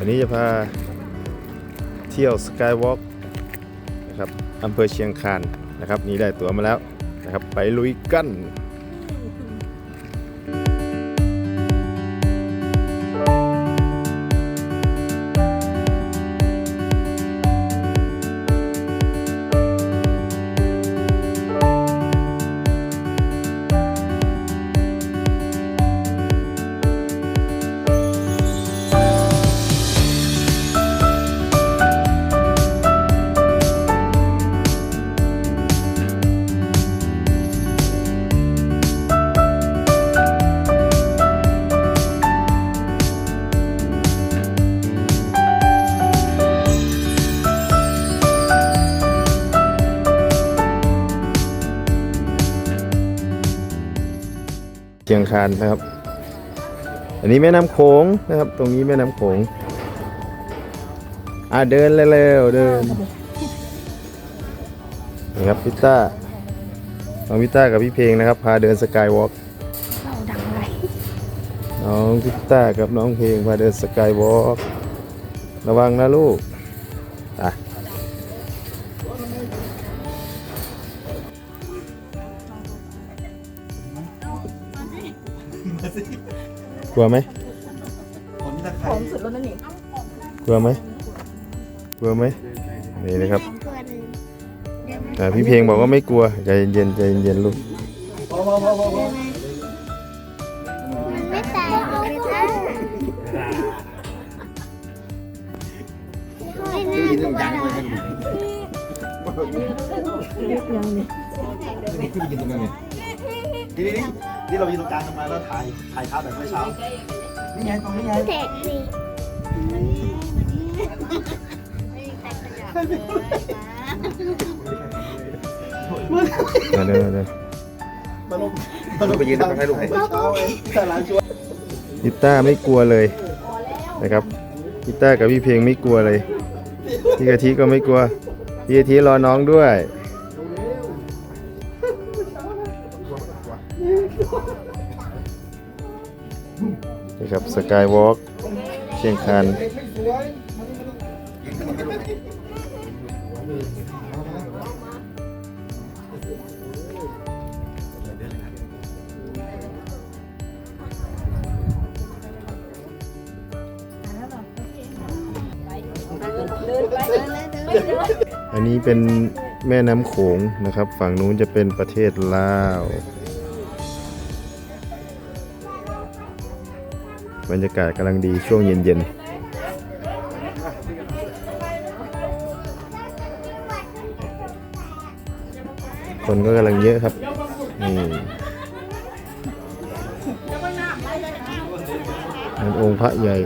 วันนี้จะพาเที่ยวสกายวอล์กนะครับอำเภอเชียงคานนะครับนี่ได้ตั๋วมาแล้วนะครับ ไปลุยกัน เชียงคานนะครับ อันนี้แม่น้ำโขงนะครับ ตรงนี้แม่น้ำโขงอ่าเดินเร็วๆเดินนะครับพิต้าน้องพิต้ากับพี่เพลงนะครับ พาเดินสกายวอล์กน้องพิต้ากับน้องเพลงพาเดินสกายวอล์กระวังนะลูกอะ กลัวไหมหอมสุดแล้วนั่นนี่กลัวไหมกลัวไหมนี่นะครับอ่าพี่เพลงบอกว่าไม่กลัวใจเย็นๆใจเย็นๆลูกไม่ตายไม่ตายไม่น่ากลัวหรอกยังนี่ นี่ขึ้นไปยืนตรงนั้นไงนี่นี่นี่เรายืนตรงกลางกันมาแล้วถ่ายถ่ายภาพแบบเมื่อเช้า นี่ไงตรงนี้ไงเด็กสิมาเดินมาเดินมาลงมาลงไปยืนตรงนั้นให้ลูกให้เช้าไงแต่ร้านชวนพิต้าไม่กลัวเลยนะครับพิต้ากับพี่เพลงไม่กลัวเลยพี่กะทิก็ไม่กลัวพี่กะทิรอน้องด้วย นะครับสกายวอล์กเชียงคานอันนี้เป็นแม่น้ำโขงนะครับ ฝั่งนู้นจะเป็นประเทศลาว บรรยากาศกำลังดีช่วงเย็นๆคนก็กำลังเยอะครับ นี่นั่นองค์พระใหญ่